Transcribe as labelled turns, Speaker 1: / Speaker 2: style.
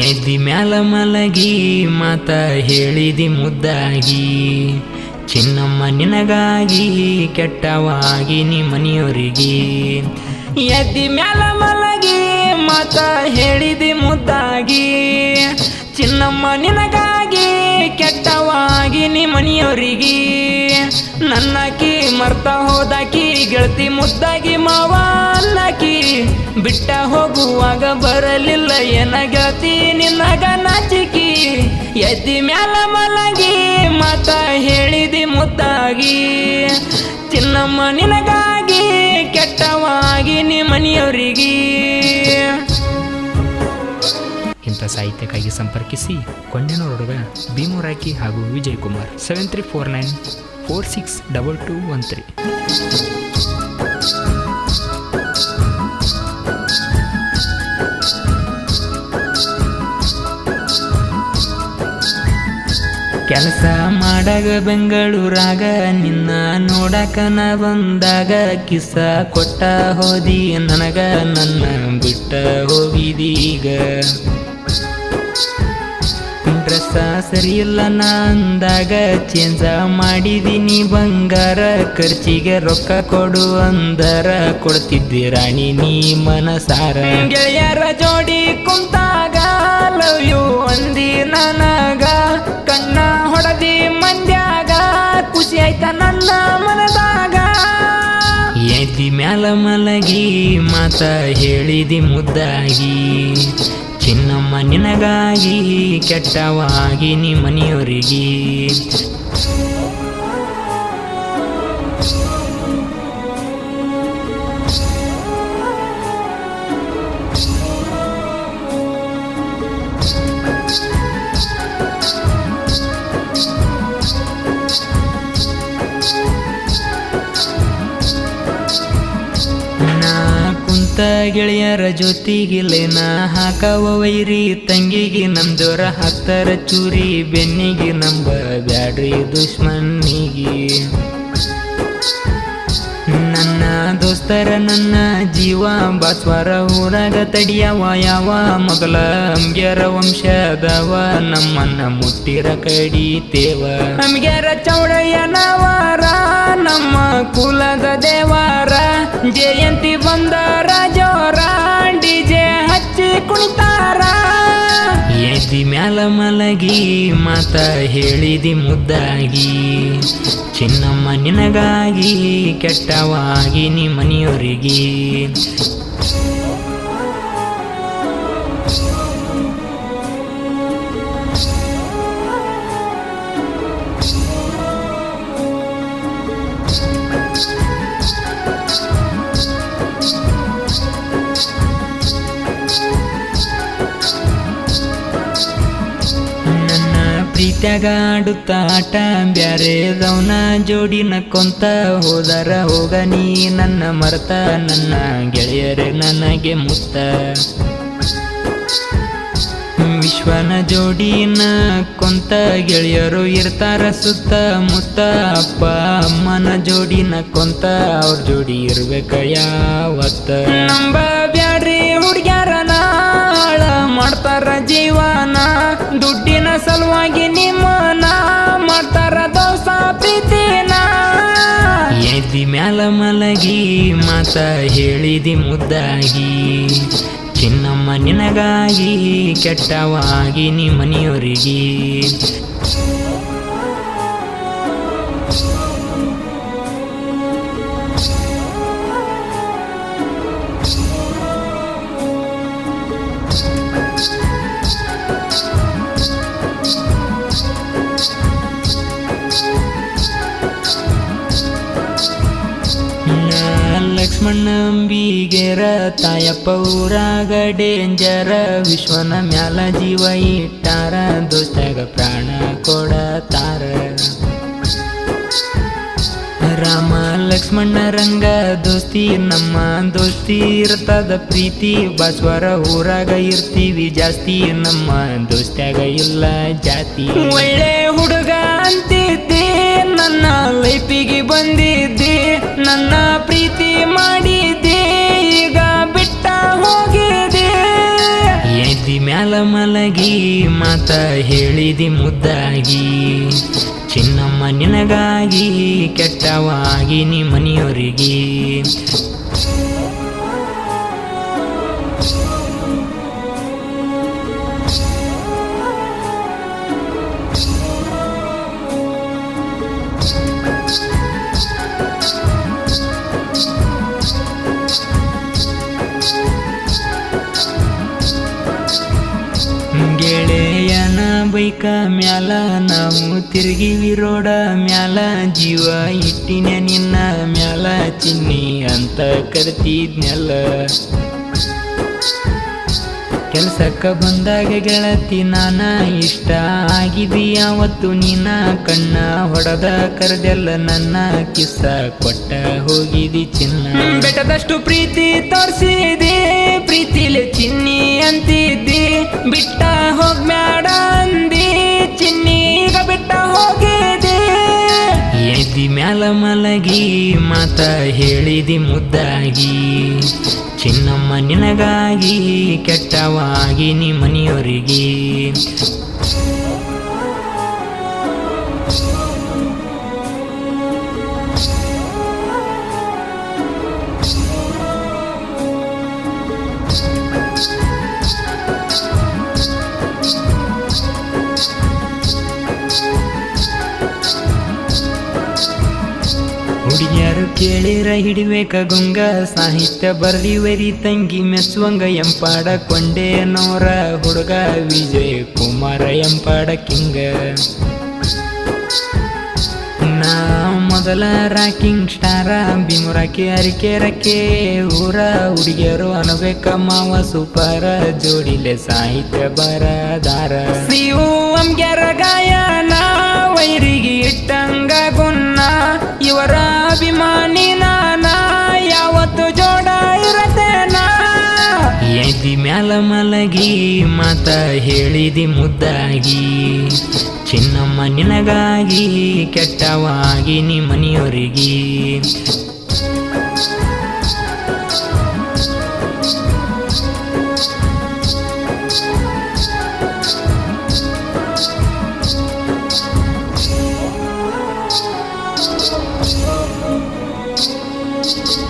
Speaker 1: ಎದ್ದಿ ಮ್ಯಾಲ ಮಲಗಿ ಮಾತ ಹೇಳಿದಿ ಮುದ್ದಾಗಿ. ಚಿನ್ನಮ್ಮ, ನಿನಗಾಗಿ ಕೆಟ್ಟವಾಗಿ ಮನೆಯವರಿಗೆ ಎದ್ದಿ ಮ್ಯಾಲ ಮಲಗಿ, ಮತ ಹೇಳಿದಿ ಮುದ್ದಾಗಿ. ಚಿನ್ನಮ್ಮ, ನಿನಗಾಗಿ ಕೆಟ್ಟವಾಗಿ ಮನೆಯವರಿಗೆ ನನ್ನಕಿ ಮರ್ತ ಹೋದಾಕಿ ಗೆಳತಿ ಮುದ್ದಾಗಿ ಮಾವ ಅನ್ನಕಿ ಬಿಟ್ಟ ಹೋಗುವಾಗ ಬರಲಿಲ್ಲ, ಏನ ಗೆಳತಿ ನಿನ್ನಗ ನಾಚಿಕಿ ಎದ್ದಿ ಮ್ಯಾಲ ಮಲಗಿ, ಮಾತ ಹೇಳಿದಿ ಮುದ್ದಾಗಿ. ಚಿನ್ನಮ್ಮ ನಿನಗಾಗಿ, ಕೆಟ್ಟವಾಗಿ ಮನೆಯವರಿಗೆ. ಇಂಥ ಸಾಹಿತ್ಯಕ್ಕಾಗಿ ಸಂಪರ್ಕಿಸಿ ಕೊಂಡೇನೂರು ಹುಡುಗ ಭೀಮೂರಾಕಿ ಹಾಗೂ Vijay Kumar. Seven three four nine four six double two one three ಕೆಲಸ ಮಾಡಾಗ ಬೆಂಗಳೂರಾಗ, ನಿನ್ನ ನೋಡಕನ ಬಂದಾಗ ಕಿಸ ಕೊಟ್ಟ ಹೋದಿ ನನಗ, ನನ್ನ ಬಿಟ್ಟ ಹೋಗಿದೀಗ. ಡ್ರೆಸ್ಸ ಸರಿಯಿಲ್ಲ ನಾ ಅಂದಾಗ, ಚೇಂಜ ಮಾಡಿದೀನಿ ಬಂಗಾರ, ಖರ್ಚಿಗೆ ರೊಕ್ಕ ಕೊಡು ಅಂದರ, ಕೊಡ್ತಿದ್ದಿ ರಾಣಿ ನೀ ಮನಸಾರ. ಗೆಳೆಯರ ಜೋಡಿ ಕುಂತಾಗ, ಲವ್ ಯು ಅಂದಿ ನನಗ, ಕಣ್ಣ ಹೊಡದಿ ಮಂದ್ಯಾಗ, ಖುಷಿ ಆಯ್ತ ನನ್ನ ಮನದಾಗ. ಎದ್ದಿ ಮ್ಯಾಲ ಮಲಗಿ, ಮಾತ ಹೇಳಿದಿ ಮುದ್ದಾಗಿ. ಚಿನ್ನಮ್ಮ ನಿನಗಾಗಿ, ಕೆಟ್ಟವಾಗಿ ಮನೆಯವರಿಗೆ ಗೆಳೆಯರ ನಾ ಹಾಕವ ವೈರಿ ತಂಗಿಗೆ ನಮ್ದೋರ ಹತ್ತರ ಚೂರಿ ಬೆನ್ನಿಗೆ ನಂಬ ಬ್ಯಾಡ್ರಿ ದುಶ್ಮನ್ನಿಗೆ ನನ್ನ ದೋಸ್ತರ ನನ್ನ ಜೀವ ಬಾಸ್ವರ ಊರಾಗ ತಡಿಯವ, ಯಾವ ಮೊದಲ ಅಂಗ್ಯರ ವಂಶದವ, ನಮ್ಮನ್ನ ಮುಟ್ಟಿರ ಕಡಿತೇವ ನಮ್ಗ್ಯಾರ ಚೌಡಯ್ಯನವರ ನಮ್ಮ ಕುಲದ ದೇವರ, ಜಯಂತಿ ಬಂದ ರಾಜೋರ ಡಿ ಜೆ ಹಚ್ಚಿ ಕುಣಿತಾರ. ಎದ್ದಿ ಮ್ಯಾಲ ಮಲಗಿ ಮಾತ ಹೇಳಿದಿ ಮುದ್ದಾಗಿ. ಚಿನ್ನಮ್ಮ ನಿನಗಾಗಿ ಕೆಟ್ಟವಾಗಿ ಮನೆಯವರಿಗೆ ಪ್ರೀತ್ಯಾಗ ಆಟ ಬ್ಯಾರೆ ಬ್ಯಾರೆದವನ ಜೋಡಿ ನಕ್ಕೊಂತ ಹೋದರ ಹೋಗ ನೀ ನನ್ನ ಮರ್ತ, ನನ್ನ ಗೆಳೆಯರೆ ನನಗೆ ಮುತ್ತ. ವಿಶ್ವನ ಜೋಡಿನ ಕೊಂತ ಗೆಳೆಯರು ಇರ್ತಾರ ಸುತ್ತ ಮುತ್ತ, ಅಪ್ಪ ಅಮ್ಮನ ಜೋಡಿನ ಕೊಂತ, ಅವ್ರ ಜೋಡಿ ಇರ್ಬೇಕ ಯಾವತ್ತ. ಮಾಡ್ತಾರ ಜೀವನ, ದುಡ್ಡಿನ ಸಲುವಾಗಿ ನಿಮ್ಮನ ಮಾಡ್ತಾರ ದೋಸ ಪ್ರೀತಿನ. ಎದ್ದಿ ಮ್ಯಾಲ ಮಲಗಿ, ಮಾತ ಹೇಳಿದಿ ಮುದ್ದಾಗಿ. ಚಿನ್ನಮ್ಮ ನಿನಗಾಗಿ, ಕೆಟ್ಟವಾಗಿ ಮನೆಯವರಿಗೆ ಲಕ್ಷ್ಮಣ ಅಂಬಿಗೆರ ತಾಯಪ್ಪ ಊರಾಗ ಡೇಂಜರ ವಿಶ್ವನ ಮ್ಯಾಲ ಜೀವ ಇಟ್ಟಾರ ದೋಸ್ತಾಗ ಪ್ರಾಣ ಕೊಡತಾರ. ರಾಮ ಲಕ್ಷ್ಮಣ ರಂಗ ದೋಸ್ತಿ, ನಮ್ಮ ದೋಸ್ತಿ ಇರ್ತದ ಪ್ರೀತಿ. ಬಸವರ ಊರಾಗ ಇರ್ತೀವಿ ಜಾಸ್ತಿ, ನಮ್ಮ ದೋಸ್ತ್ಯಾಗ ಇಲ್ಲ ಜಾತಿ. ಒಳ್ಳೆ ಹುಡುಗ ಅಂತಿದ್ದೆ, ನನ್ನ ಲೈಫಿಗೆ ಬಂದಿದ್ದೆ. ನನ್ನ ಪ್ರೀತಿ ಮಾಡಿದ್ದೆ, ಈಗ ಬಿಟ್ಟ ಹೋಗಿದೆ. ಎದ್ದಿ ಮ್ಯಾಲ ಮಲಗಿ, ಮಾತ ಹೇಳಿದಿ ಮುದ್ದಾಗಿ. ಚಿನ್ನಮ್ಮ ನಿನಗಾಗಿ ಕೆಟ್ಟವಾಗಿ ನೀ ಮನೆಯವರಿಗೆ ಗೆಳೆಯನ ಬೈಕ ಮ್ಯಾಲ ನಾವು ತಿರುಗಿವಿ ರೋಡ ಮ್ಯಾಲ ಜೀವ ಇಟ್ಟಿನ ನಿನ್ನ ಮ್ಯಾಲ ಚಿನ್ನಿ ಅಂತ ಕರ್ತಿದ್ನೆಲ್ಲ ಕೆಲ್ಸಕ್ಕ ಬಂದಾಗ ಗೆಳತಿ, ನಾನ ಇಷ್ಟ ಆಗಿದಿ ಯಾವತ್ತು ನೀನ ಕಣ್ಣ ಹೊಡೆದ ಕರೆದೆಲ್ಲ ನನ್ನ ಕಿಸ್ಸ ಕೊಟ್ಟ ಹೋಗಿದಿ ಚಿನ್ನ. ಬೆಟ್ಟದಷ್ಟು ಪ್ರೀತಿ ತೋರಿಸಿದೆ, ಪ್ರೀತಿಲಿ ಚಿನ್ನಿ ಅಂತಿದ್ದಿ, ಬಿಟ್ಟ ಹೋಗ್ಬೇಡ ಅಂದಿ ಈಗ ಬಿಟ್ಟ ಹೋಗಿದೆ ಎದ್ದಿ ಮ್ಯಾಲ ಮಲಗಿ ಮಾತ ಹೇಳಿದಿ ಮುದ್ದಾಗಿ. ಚಿನ್ನಮ್ಮ ನಿನಗಾಗಿ ಕೆಟ್ಟವಾಗಿ ಮನೆಯವರಿಗೆ ಹುಡುಗಿಯರು ಕೇಳಿರ ಹಿಡಿಬೇಕ ಗುಂಗ. ಸಾಹಿತ್ಯ ಬರ್ದಿವರಿ ತಂಗಿ ಮೆಸ್ವಂಗ ಎಂಪಾಡ ಕೊಂಡೆ ನೋರ ಹುಡುಗ ವಿಜಯ ಕುಮಾರ ಎಂಪಾಡ ಕಿಂಗ. ನಾ ಮೊದಲ ರಾಕಿಂಗ್ ಸ್ಟಾರ, ಭೀಮುರಾಕಿ ಅರಿಕೆ ರಕ್ಕೆ ಊರ ಹುಡುಗಿಯರು ಅನ್ಬೇಕ ಮಾವ ಸೂಪರ, ಜೋಡಿಲೆ ಸಾಹಿತ್ಯ ಬರದಾರ. ಅಂಗ್ಯಾರ ಗಾಯನ ವೈರಿಗೆ ಇಟ್ಟಂಗ ಅಭಿಮಾನಿ ನಾನ, ಯಾವತ್ತು ಜೋಡ ಇರತೇನ? ಎದಿ ಮ್ಯಾಲ ಮಲಗಿ, ಮಾತ ಹೇಳಿದಿ ಮುದ್ದಾಗಿ. ಚಿನ್ನಮ್ಮ ನಿನಗಾಗಿ, ಕೆಟ್ಟವಾಗಿ ಮನೆಯವರಿಗೆ Thank you.